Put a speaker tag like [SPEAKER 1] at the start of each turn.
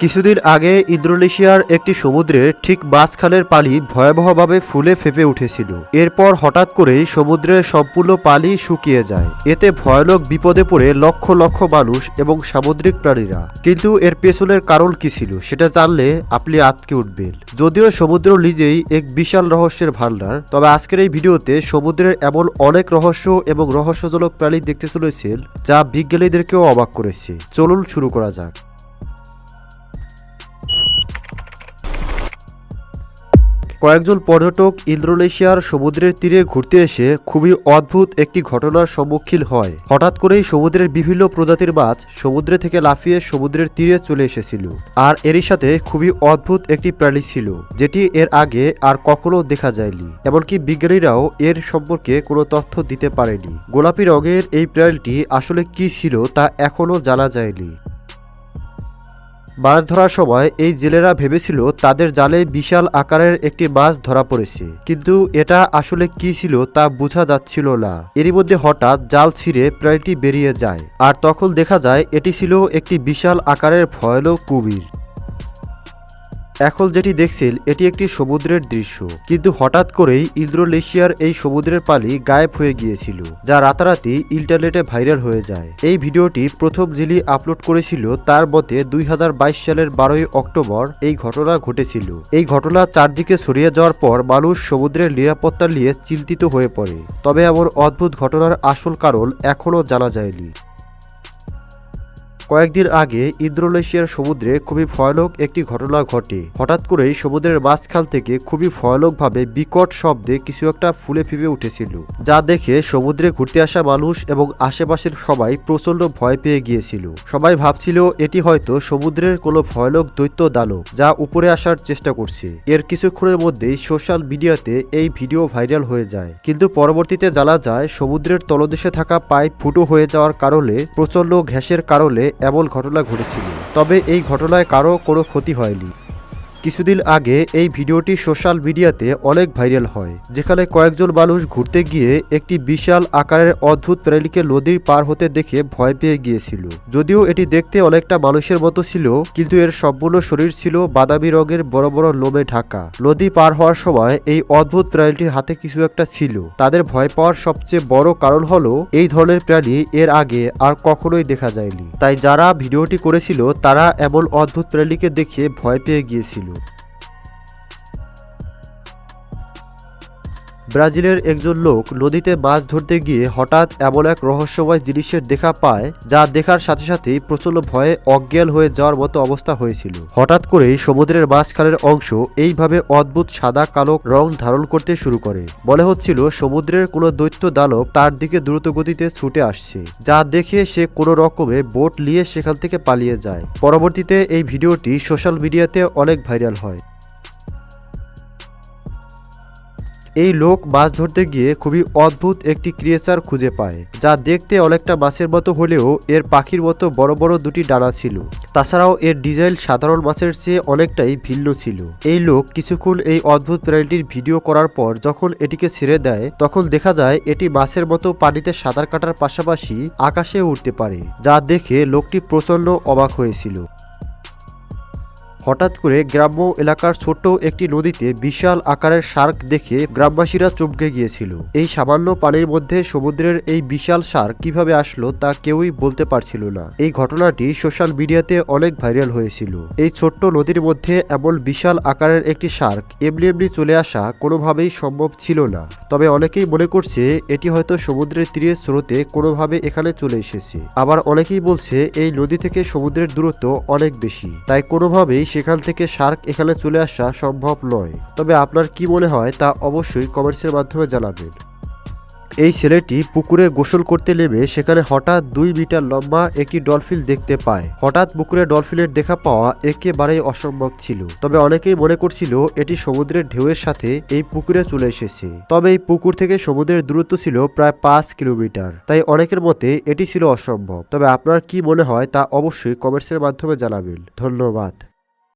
[SPEAKER 1] কিছুদিন আগে ইন্দোনেশিয়ার একটি সমুদ্রের ঠিক মাঝখানের পালি ভয়াবহভাবে ফুলে ফেপে উঠেছিল। এরপর হঠাৎ করেই সমুদ্রের সম্পূর্ণ পালি শুকিয়ে যায়। এতে ভয়ানক বিপদে পড়ে লক্ষ লক্ষ মানুষ এবং সামুদ্রিক প্রাণীরা। কিন্তু এর পেছনের কারণ কি ছিল, সেটা জানলে আপনি আটকে উঠবেন। যদিও সমুদ্র নিজেই এক বিশাল রহস্যের ভান্ডার তবে আজকের এই ভিডিওতে সমুদ্রের এমন অনেক রহস্য এবং রহস্যজনক প্রাণী দেখতে চলেছেন, যা বিজ্ঞানীদেরকেও অবাক করেছে। চলুন শুরু করা যাক। কয়েকজন পর্যটক ইন্দোনেশিয়ার সমুদ্রের তীরে ঘুরতে এসে খুবই অদ্ভুত একটি ঘটনার সম্মুখীন হয়। হঠাৎ করেই সমুদ্রের বিভিন্ন প্রজাতির মাছ সমুদ্রে থেকে লাফিয়ে সমুদ্রের তীরে চলে এসেছিল। আর এরই সাথে খুবই অদ্ভুত একটি প্রাণী ছিল, যেটি এর আগে আর কখনো দেখা যায়নি। এমনকি বিজ্ঞানীরাও এর সম্পর্কে কোনো তথ্য দিতে পারেনি। গোলাপি রঙের এই প্রাণীটি আসলে কি ছিল তা এখনও জানা যায়নি। মাছ ধরার সময় এই জেলেরা ভেবেছিল তাদের জালে বিশাল আকারের একটি মাছ ধরা পড়েছে। কিন্তু এটা আসলে কি ছিল তা বোঝা যাচ্ছিল না। এরই মধ্যে হঠাৎ জাল ছিঁড়ে প্রাণীটি বেরিয়ে যায়। আর তখন দেখা যায় এটি ছিল একটি বিশাল আকারের ভয়ানক কুমির। এখন যেটি দেখছেন, এটি একটি সমুদ্রের দৃশ্য। কিন্তু হঠাৎ করেই ইন্দোনেশিয়ার এই সমুদ্রের পালি গায়েব হয়ে গিয়েছিল, যা রাতারাতি ইন্টারনেটে ভাইরাল হয়ে যায়। এই ভিডিওটি প্রথম যিনি আপলোড করেছিল, তার মতে দুই হাজার বাইশ সালের বারোই অক্টোবর এই ঘটনা ঘটেছিল। এই ঘটনা চারদিকে ছড়িয়ে যাওয়ার পর মানুষ সমুদ্রের নিরাপত্তা নিয়ে চিন্তিত হয়ে পড়ে। তবে এমন অদ্ভুত ঘটনার আসল কারণ এখনও জানা যায়নি। কয়েকদিন আগে ইন্দোনেশিয়ার সমুদ্রে খুবই ভয়ানক একটি ঘটনা ঘটে। হঠাৎ করেই সমুদ্রের মাঝখান থেকে খুবই ভয়ানকভাবে বিকট শব্দে কিছু একটা ফুলে ফিপে উঠেছিল, যা দেখে সমুদ্রে ঘুরতে আসা মানুষ এবং আশেপাশের সবাই প্রচণ্ড ভয় পেয়ে গিয়েছিল। সবাই ভাবছিল, এটি হয়তো সমুদ্রের কোনো ভয়ানক দৈত্য দানব যা উপরে আসার চেষ্টা করছে। এর কিছুক্ষণের মধ্যেই সোশ্যাল মিডিয়াতে এই ভিডিও ভাইরাল হয়ে যায়। কিন্তু পরবর্তীতে জানা যায়, সমুদ্রের তলদেশে থাকা পাইপ ফুটো হয়ে যাওয়ার কারণে প্রচণ্ড ঘ্যাসের কারণে এমন ঘটনা ঘটেছিল। তবে এই ঘটনায় কারও কোনো ক্ষতি হয়নি। কিছুদিন আগে এই ভিডিওটি সোশ্যাল মিডিয়াতে অনেক ভাইরাল হয়, যেখানে কয়েকজন মানুষ ঘুরতে গিয়ে একটি বিশাল আকারের অদ্ভুত প্রাণীকে নদীর পার হতে দেখে ভয় পেয়ে গিয়েছিল। যদিও এটি দেখতে অনেকটা মানুষের মতো ছিল, কিন্তু এর সম্পূর্ণ শরীর ছিল বাদামি রঙের বড় বড় লোমে ঢাকা। নদী পার হওয়ার সময় এই অদ্ভুত প্রাণীটির হাতে কিছু একটা ছিল। তাদের ভয় পাওয়ার সবচেয়ে বড় কারণ হলো, এই ধরনের প্রাণী এর আগে আর কখনোই দেখা যায়নি। তাই যারা ভিডিওটি করেছিল, তারা এমন অদ্ভুত প্রাণীকে দেখে ভয় পেয়ে গিয়েছিল। ব্রাজিলের একজন লোক নদীতে মাছ ধরতে গিয়ে হঠাৎ এমন এক রহস্যময় জিনিসের দেখা পায়, যা দেখার সাথে সাথেই প্রচণ্ড ভয়ে অজ্ঞান হয়ে যাওয়ার মতো অবস্থা হয়েছিল। হঠাৎ করেই সমুদ্রের মাঝখানের অংশ এইভাবে অদ্ভুত সাদা কালো রং ধারণ করতে শুরু করে। মনে হচ্ছিল সমুদ্রের কোনো দৈত্য দানব তার দিকে দ্রুত গতিতে ছুটে আসছে, যা দেখে সে কোনো রকমে বোট নিয়ে সেখান থেকে পালিয়ে যায়। পরবর্তীতে এই ভিডিওটি সোশ্যাল মিডিয়াতে অনেক ভাইরাল হয়। এই লোক মাছ ধরতে গিয়ে খুবই অদ্ভুত একটি ক্রিয়েচার খুঁজে পায়, যা দেখতে অনেকটা মাছের মতো হলেও এর পাখির মতো বড় বড় দুটি ডানা ছিল। তাছাড়াও এর ডিজাইন সাধারণ মাছের চেয়ে অনেকটাই ভিন্ন ছিল। এই লোক কিছুক্ষণ এই অদ্ভুত প্রাণীটির ভিডিও করার পর যখন এটিকে ছেড়ে দেয়, তখন দেখা যায় এটি মাছের মতো পানিতে সাঁতার কাটার পাশাপাশি আকাশে উঠতে পারে, যা দেখে লোকটি প্রচণ্ড অবাক হয়েছিল। হঠাৎ করে গ্রাম্য এলাকার ছোট্ট একটি নদীতে বিশাল আকারের শার্ক দেখে গ্রামবাসীরা চমকে গিয়েছিল। এই সামান্য পানির মধ্যে সমুদ্রের এই বিশাল শার্ক কীভাবে আসলো তা কেউই বলতে পারছিল না। এই ঘটনাটি সোশ্যাল মিডিয়াতে অনেক ভাইরাল হয়েছিল। এই ছোট্ট নদীর মধ্যে এমন বিশাল আকারের একটি শার্ক এমনি এমনি চলে আসা কোনোভাবেই সম্ভব ছিল না। তবে অনেকেই মনে করছে এটি হয়তো সমুদ্রের তীরে স্রোতে কোনোভাবে এখানে চলে এসেছে। আবার অনেকেই বলছে এই নদী থেকে সমুদ্রের দূরত্ব অনেক বেশি। তাই কোনোভাবেই সেখান থেকে শার্ক এখানে চলে আসা সম্ভব নয়। তবে আপনার কি মনে হয় তা অবশ্যই কমেন্টসের মাধ্যমে জানাবেন। এই ছেলেটি পুকুরে গোসল করতে নেমে সেখানে হঠাৎ দুই মিটার লম্বা একটি ডলফিন দেখতে পায়। হঠাৎ পুকুরে ডলফিনের দেখা পাওয়া একেবারেই অসম্ভব ছিল। তবে অনেকেই মনে করছিল এটি সমুদ্রের ঢেউয়ের সাথে এই পুকুরে চলে এসেছে। তবে এই পুকুর থেকে সমুদ্রের দূরত্ব ছিল প্রায় পাঁচ কিলোমিটার। তাই অনেকের মতে এটি ছিল অসম্ভব। তবে আপনার কি মনে হয় তা অবশ্যই কমেন্টসের মাধ্যমে জানাবেন। ধন্যবাদ।